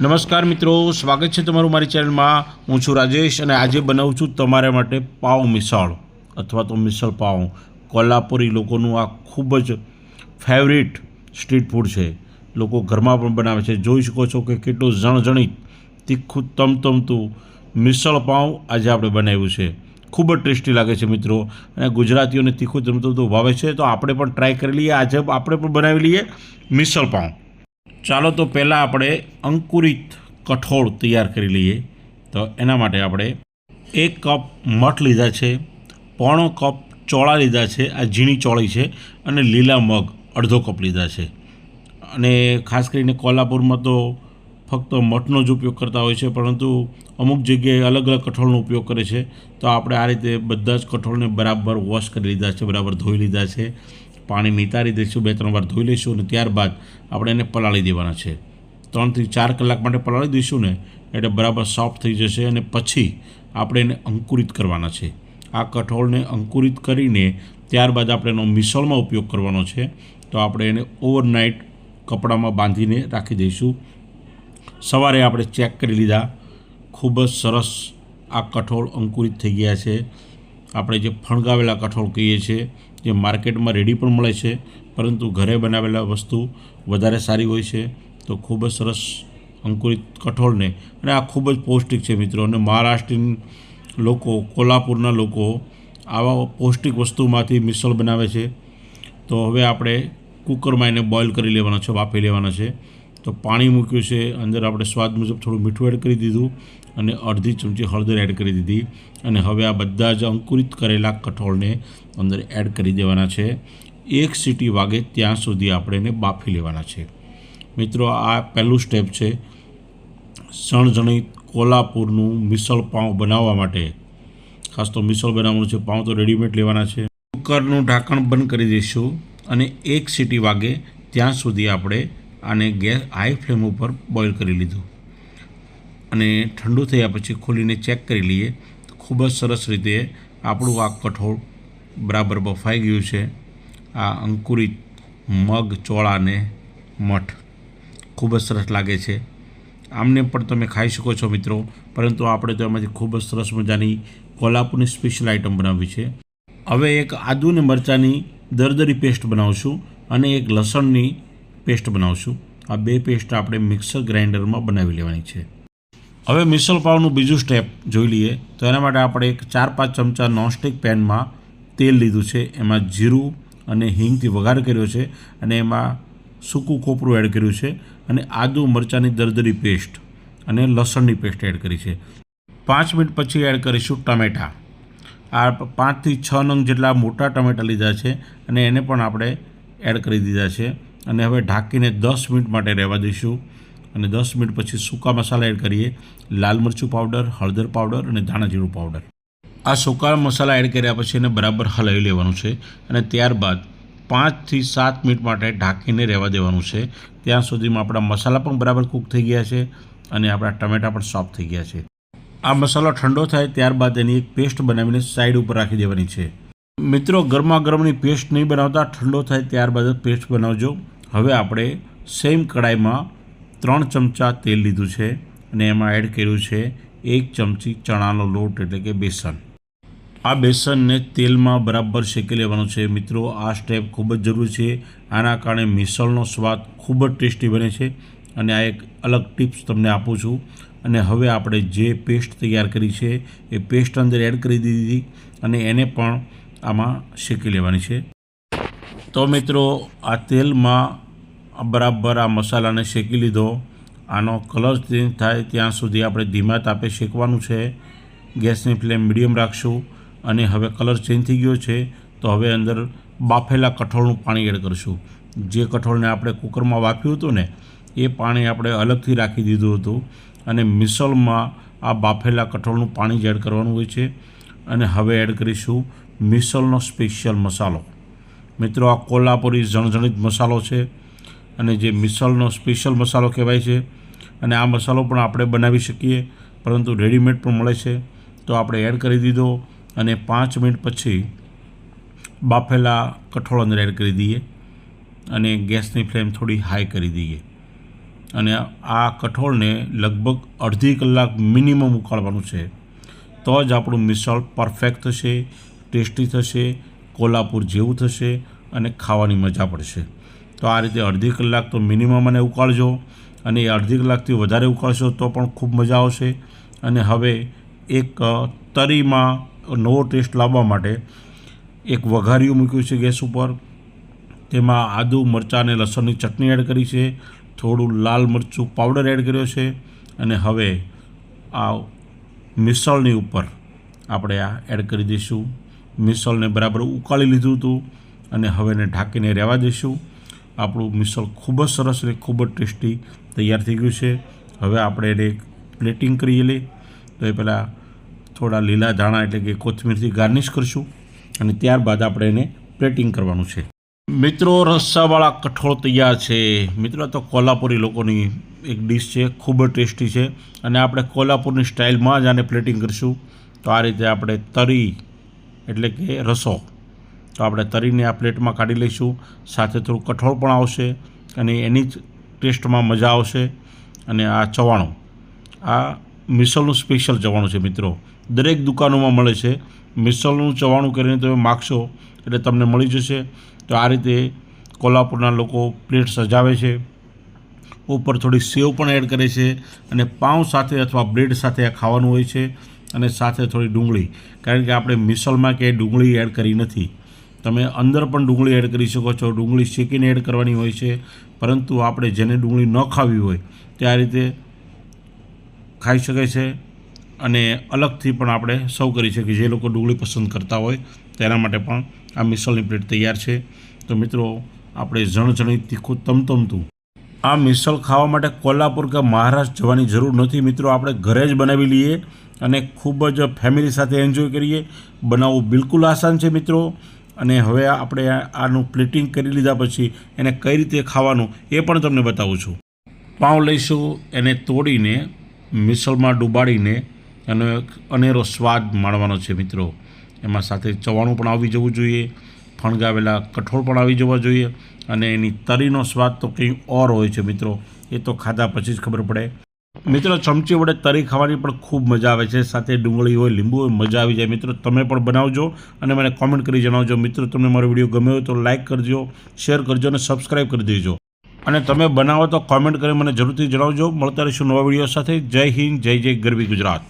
નમસ્કાર મિત્રો, સ્વાગત છે તમારું મારી ચેનલમાં. હું છું રાજેશ અને આજે બનાવું છું તમારા માટે પાઉં મિસળ, અથવા તો મિસળ પાઉં. કોલ્હાપુરી લોકોનું આ ખૂબ જ ફેવરિટ સ્ટ્રીટ ફૂડ છે. લોકો ઘરમાં પણ બનાવે છે. જોઈ શકો છો કે કેટલું જણજણિત, તીખું, તમતમતું મિસળ પાઉં આજે આપણે બનાવ્યું છે. ખૂબ જ ટેસ્ટી લાગે છે મિત્રો. અને ગુજરાતીઓને તીખું, તમતમતું ભાવે છે, તો આપણે પણ ટ્રાય કરી લઈએ. આજે આપણે પણ બનાવી લઈએ મિસળ પાવ ચાલો તો પહેલાં આપણે અંકુરિત કઠોળ તૈયાર કરી લઈએ. તો એના માટે આપણે એક કપ મઠ લીધા છે, પોણો કપ ચોળા લીધા છે, આ ઝીણી ચોળી છે, અને લીલા મગ અડધો કપ લીધા છે. અને ખાસ કરીને કોલ્હાપુરમાં તો ફક્ત મઠનો જ ઉપયોગ કરતા હોય છે, પરંતુ અમુક જગ્યાએ અલગ અલગ કઠોળનો ઉપયોગ કરે છે. તો આપણે આ રીતે બધા જ કઠોળને બરાબર વોશ કરી લીધા છે, બરાબર ધોઈ લીધા છે. પાણી નિતારી દઈશું, બે ત્રણ વાર ધોઈ લઈશું અને ત્યારબાદ આપણે એને પલાળી દેવાના છે. ત્રણથી ચાર કલાક માટે પલાળી દઈશું ને, એટલે બરાબર સોફ્ટ થઈ જશે અને પછી આપણે એને અંકુરિત કરવાના છે. આ કઠોળને અંકુરિત કરીને ત્યારબાદ આપણે એનો મિસળમાં ઉપયોગ કરવાનો છે. તો આપણે એને ઓવરનાઇટ કપડામાં બાંધીને રાખી દઈશું. સવારે આપણે ચેક કરી લીધા. ખૂબ જ સરસ આ કઠોળ અંકુરિત થઈ ગયા છે. આપણે જે ફણગાવેલા કઠોળ કહીએ છીએ જે માર્કેટમાં રેડી પણ મળે છે, પરંતુ ઘરે બનાવેલા વસ્તુ વધારે સારી હોય છે, તો ખૂબ જ સરસ અંકુરિત કઠોળને અને આ ખૂબ જ પૌષ્ટિક છે મિત્રો. અને મહારાષ્ટ્રીયન લોકો, કોલ્હાપુરના લોકો આવા પૌષ્ટિક વસ્તુમાંથી મિસળ બનાવે છે. તો હવે આપણે કુકરમાં એને બોઇલ કરી લેવાના છે બાફી લેવાના છે. તો પાણી મૂક્યું છે. અંદર આપણે સ્વાદ મુજબ થોડું મીઠું એડ કરી દીધું અને અડધી ચમચી હળદર એડ કરી દીધી. અને હવે આ બધા જ અંકુરિત કરેલા કઠોળને અંદર એડ કરી દેવાના છે. એક સીટી વાગે ત્યાં સુધી આપણે એને બાફી લેવાના છે. મિત્રો, આ પહેલું સ્ટેપ છે સણજણિત કોલ્હાપુરનું મિસળ પાઉં બનાવવા માટે. ખાસ તો મિસળ બનાવવાનું છે. પાઉં તો રેડીમેડ લેવાના છે. કુકરનું ઢાંકણ બંધ કરી દઈશું અને એક સીટી વાગે ત્યાં સુધી આપણે આને ગેસ હાઈ ફ્લેમ ઉપર બોઇલ કરી લીધું. અને ઠંડુ થયા પછી ખોલીને ચેક કરી લઈએ. ખૂબ જ સરસ રીતે આપણું આ કઠોળ બરાબર બફાઈ ગયું છે. આ અંકુરિત મગ ચોળાને મઠ ખૂબ જ સરસ લાગે છે. આમને પણ તમે ખાઈ શકો છો મિત્રો. પરંતુ આપણે તો એમાંથી ખૂબ જ સરસ મજાની કોલ્હાપુરની સ્પેશિયલ આઇટમ બનાવવી છે. હવે એક આદુ ને મરચાંની દરદરી પેસ્ટ બનાવશું અને એક લસણની પેસ્ટ બનાવશું. આ બે પેસ્ટ આપણે મિક્સર ગ્રાઇન્ડરમાં બનાવી લેવાની છે. હવે મિસલ પાવનું બીજું સ્ટેપ જોઈ લઈએ. તો એના માટે આપણે એક ચાર પાંચ ચમચા નોનસ્ટિક પેનમાં તેલ લીધું છે. એમાં જીરું અને હિંગથી વઘાર કર્યો છે અને એમાં સૂકું કોપરું એડ કર્યું છે અને આદુ મરચાંની દરદરી પેસ્ટ અને લસણની પેસ્ટ એડ કરી છે. પાંચ મિનિટ પછી એડ કરીશું ટમેટાં. આ પાંચથી છ નંગ જેટલા મોટા ટમેટાં લીધા છે અને એને પણ આપણે એડ કરી દીધા છે. અને હવે ઢાંકીને દસ મિનિટ માટે રહેવા દઈશું. અને દસ મિનિટ પછી સૂકા મસાલા એડ કરીએ. લાલ મરચું પાવડર, હળદર પાવડર અને ધાણા જીરું પાવડર. આ સૂકા મસાલા એડ કર્યા પછી એને બરાબર હલાવી લેવાનું છે. અને ત્યારબાદ પાંચથી સાત મિનિટ માટે ઢાંકીને રહેવા દેવાનું છે. ત્યાં સુધીમાં આપણા મસાલા પણ બરાબર કૂક થઈ ગયા છે અને આપણા ટમેટાં પણ સોફ્ટ થઈ ગયા છે. આ મસાલો ઠંડો થાય ત્યારબાદ એની એક પેસ્ટ બનાવીને સાઈડ ઉપર રાખી દેવાની છે. મિત્રો ગરમા ગરમની પેસ્ટ નહીં બનાવતા, ઠંડો થાય ત્યારબાદ પેસ્ટ બનાવજો. હવે આપણે સેમ કડાઈમાં ત્રણ ચમચા તેલ લીધું છે અને એમાં એડ કર્યું છે એક ચમચી ચણાનો લોટ, એટલે કે બેસન. આ બેસનને તેલમાં બરાબર શેકી લેવાનું છે. મિત્રો, આ સ્ટેપ ખૂબ જ જરૂરી છે. આના કારણે મિસળનો સ્વાદ ખૂબ જ ટેસ્ટી બને છે અને આ એક અલગ ટિપ્સ તમને આપું છું. અને હવે આપણે જે પેસ્ટ તૈયાર કરી છે, એ પેસ્ટ અંદર એડ કરી દીધી અને એને પણ આમાં શેકી લેવાની છે. તો મિત્રો, આ તેલમાં બરાબર આ મસાલાને શેકી લીધો. આનો કલર ચેન્જ થાય ત્યાં સુધી આપણે ધીમા તાપે શેકવાનું છે. ગેસની ફ્લેમ મીડિયમ રાખશું અને હવે કલર ચેન્જ થઈ ગયો છે, તો હવે અંદર બાફેલા કઠોળનું પાણી એડ કરીશું. જે કઠોળને આપણે કુકરમાં બાફ્યું હતું ને, એ પાણી આપણે અલગથી રાખી દીધું હતું અને મિસળમાં આ બાફેલા કઠોળનું પાણી જ એડ કરવાનું હોય છે. અને હવે એડ કરીશું મિસળનો સ્પેશિયલ મસાલો. મિત્રો, આ કોલ્હાપુરી જણજણિત મસાલો છે અને જે મિસલનો સ્પેશિયલ મસાલો કહેવાય છે અને આ મસાલો પણ આપણે બનાવી શકીએ, પરંતુ રેડીમેડ પણ મળે છે. તો આપણે એડ કરી દીધો અને પાંચ મિનિટ પછી બાફેલા કઠોળ અંદર એડ કરી દઈએ અને ગેસની ફ્લેમ થોડી હાઈ કરી દઈએ. અને આ કઠોળને લગભગ અડધી કલાક મિનિમમ ઉકાળવાનું છે. તો જ આપણું મિસળ પરફેક્ટ થશે ટેસ્ટી થશે, કોલ્હાપુર જેવું થશે અને ખાવાની મજા પડશે. તો આ રીતે અડધી કલાક તો મિનિમમ અને ઉકાળજો અને એ અડધી કલાકથી વધારે ઉકાળશો તો પણ ખૂબ મજા આવશે. અને હવે એક તરીમાં નવો ટેસ્ટ લાવવા માટે એક વઘારિયું મૂક્યું છે ગેસ ઉપર. તેમાં આદુ, મરચાં અને લસણની ચટણી એડ કરી છે. થોડું લાલ મરચું પાવડર એડ કર્યો છે. અને હવે આ મિસળની ઉપર આપણે આ એડ કરી દઈશું. મિસળને બરાબર ઉકાળી લીધું હતું અને હવે એને ઢાંકીને રહેવા દઈશું. આપણું મિસળ ખૂબ જ સરસ અને ખૂબ જ ટેસ્ટી તૈયાર થઈ ગયું છે. હવે આપણે એને પ્લેટિંગ કરીએ લઈએ તો એ પહેલાં થોડા લીલા ધાણા એટલે કે કોથમીરથી ગાર્નિશ કરીશું અને ત્યારબાદ આપણે એને પ્લેટિંગ કરવાનું છે. મિત્રો રસ્સાવાળા કઠોળ તૈયાર છે. મિત્રો તો કોલ્હાપુરી લોકોની એક ડીશ છે, ખૂબ જ ટેસ્ટી છે અને આપણે કોલ્હાપુરની સ્ટાઇલમાં જ આને પ્લેટિંગ કરીશું. તો આ રીતે આપણે તરી એટલે કે રસો. તો આપણે તરીને આ પ્લેટમાં કાઢી લઈશું. સાથે થોડું કઠોળ પણ આવશે અને એની જ ટેસ્ટમાં મજા આવશે. અને આ ચવાણું. આ મિસલનું સ્પેશિયલ ચવાણું છે મિત્રો. દરેક દુકાનોમાં મળે છે. મિસલનું ચવાણું કરીને તમે માગશો એટલે તમને મળી જશે. તો આ રીતે કોલ્હાપુરના લોકો પ્લેટ સજાવે છે. ઉપર થોડી સેવ પણ એડ કરે છે અને પાઉં સાથે અથવા બ્રેડ સાથે આ ખાવાનું હોય છે. અને સાથે થોડી ડુંગળી. કારણ કે આપણે મિસલમાં કે ડુંગળી એડ કરી નથી. તમે અંદર પણ ડુંગળી એડ કરી શકો છો. ડુંગળી શેકીને એડ કરવાની હોય છે. પરંતુ આપણે જેને ડુંગળી ન ખાવી હોય, તે આ રીતે ખાઈ શકાય છે અને અલગથી પણ આપણે સર્વ કરી શકીએ. જે લોકો ડુંગળી પસંદ કરતા હોય, તેના માટે પણ આ મિસલની પ્લેટ તૈયાર છે. તો મિત્રો, આપણે જણજણી તીખું તમતમતું. આ મિસળ ખાવા માટે કોલ્હાપુર કે મહારાષ્ટ્ર જવાની જરૂર નથી. મિત્રો, આપણે ઘરે જ બનાવી લઈએ. અને ખૂબ જ ફેમિલી સાથે એન્જોય કરીએ. બનાવવું બિલકુલ આસાન છે મિત્રો. અને હવે આપણે આનું પ્લેટિંગ કરી લીધા પછી એને કઈ રીતે ખાવાનું એ પણ તમને બતાવું છું. પાઉં લઈશું, એને તોડીને મિસળમાં ડુબાડીને એનો એક અનેરો સ્વાદ માણવાનો છે મિત્રો. એમાં સાથે ચવાણું પણ આવી જવું જોઈએ, ફણગાવેલા કઠોળ પણ આવી જવા જોઈએ અને એની તરીનો સ્વાદ તો કંઈ ઓર હોય છે મિત્રો. એ તો ખાધા પછી જ ખબર પડે. મિત્રો, ચમચી વડે તરી ખાવાની પણ ખૂબ મજા આવે છે. સાથે ડુંગળી હોય, લીંબુ હોય, મજા આવી જાય. મિત્રો, તમે પણ બનાવજો અને મને કોમેન્ટ કરી જણાવજો. મિત્રો, તમને મારો વીડિયો ગમ્યો હોય તો લાઇક કરજો શેર કરજો અને સબસ્ક્રાઈબ કરી દેજો. અને તમે બનાવો તો કોમેન્ટ કરી મને જરૂરથી જણાવજો. મળતા રહીશું નવા વીડિયો સાથે. જય હિન્દ, જય જય ગરવી ગુજરાત.